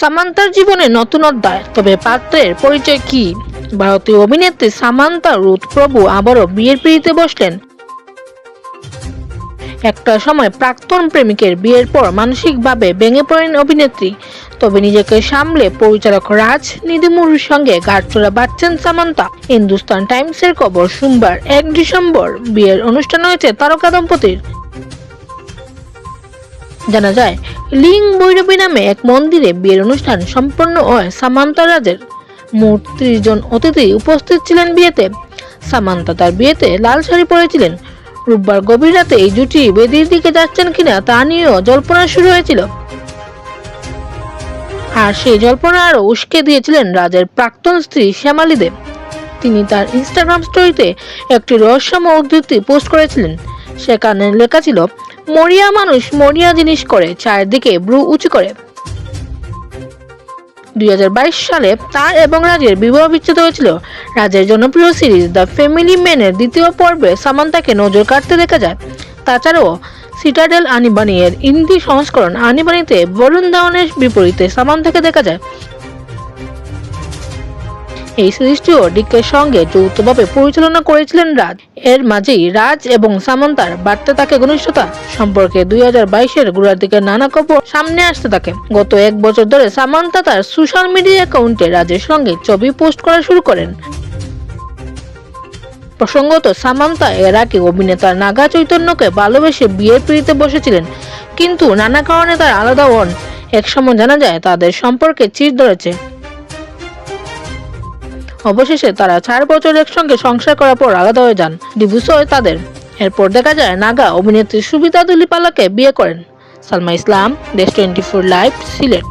সামান্তার জীবনে নতুন অধ্যায়। তবে পাত্রের পরিচয় কি? ভারতীয় অভিনেত্রী সামান্তা রুথ প্রভু আবারও বিয়ের পিড়িতে বসলেন। একটা সময় প্রাক্তন প্রেমিকের বিয়ের পর মানসিকভাবে ভেঙে পড়েন অভিনেত্রী। তবে নিজেকে সামলে পরিচালক রাজ নিদিমুর সঙ্গে গাঁটচোড়া বাঁধছেন সামান্তা। হিন্দুস্তান টাইমসের খবর সোমবার এক ডিসেম্বর। বিয়ের অনুষ্ঠান হয়েছে তারকা দম্পতির। জানা যায়, লিং বৈরবী নামে এক মন্দিরে বিয়ের অনুষ্ঠান সম্পন্ন হয় সামান্তা রাজের মোট ত্রিশ জন অতিথি উপস্থিত ছিলেন বিয়েতে। সামান্তা তার বিয়েতে লাল শাড়ি পরেছিলেন। রোববার গভীর রাতে এই জুটি বেদির দিকে যাচ্ছেন কিনা তা নিয়েও জল্পনা শুরু হয়েছিল। আর সেই জল্পনা আরও উস্কে দিয়েছিলেন রাজের প্রাক্তন স্ত্রী শ্যামালী দেব তিনি তার ইনস্টাগ্রাম স্টোরিতে একটি রহস্যময় উদ্ধৃতি পোস্ট করেছিলেন। সেখানে লেখা ছিল, মরিয়া মানুষ মরিয়া জিনিস করে, চারদিকে ব্রু উঁচু করে। দুই হাজার বাইশ সালে তার এবং রাজের বিবাহ বিচ্ছেদ হয়েছিল। রাজের জনপ্রিয় সিরিজ দ্য ফ্যামিলি ম্যানের দ্বিতীয় পর্বে সামান্তাকে নজর কাটতে দেখা যায়। তাছাড়াও সিটাডেল আনিবানি এর হিন্দি সংস্করণ আনিবানিতে বরুণ ধাওয়ানের বিপরীতে সামান্তাকে দেখা যায়। এই সিরিজটিও ডিকের সঙ্গে যৌথভাবে পরিচালনা করেছিলেন রাজ। এর মাঝেই রাজ এবং সামান্তার বাড়তে থাকে ঘনিষ্ঠতা। সম্পর্কে দুই হাজার বাইশের গোড়ার দিকে নানা খবর সামনে আসতে থাকে। গত এক বছর ধরে সামান্তা তার সোশ্যাল মিডিয়া অ্যাকাউন্টে রাজের সঙ্গে ছবি পোস্ট করা শুরু করেন। প্রসঙ্গত, সামান্তা এর আগে অভিনেতার নাগা চৈতন্যকে ভালোবেসে বিয়ের পিড়িতে বসেছিলেন। কিন্তু নানা কারণে তার আলাদা হন একসময় জানা যায়, তাদের সম্পর্কে চির ধরেছে। অবশেষে তারা চার বছর একসঙ্গে সংসার করার পর আলাদা হয়ে যান। ডিভোর্স হয় তাদের। এরপর দেখা যায় নাগা অভিনেত্রী সুবিতা দুলিপালাকে বিয়ে করেন। সালমা ইসলাম, দেশ টোয়েন্টি ফোর লাইভ, সিলেট।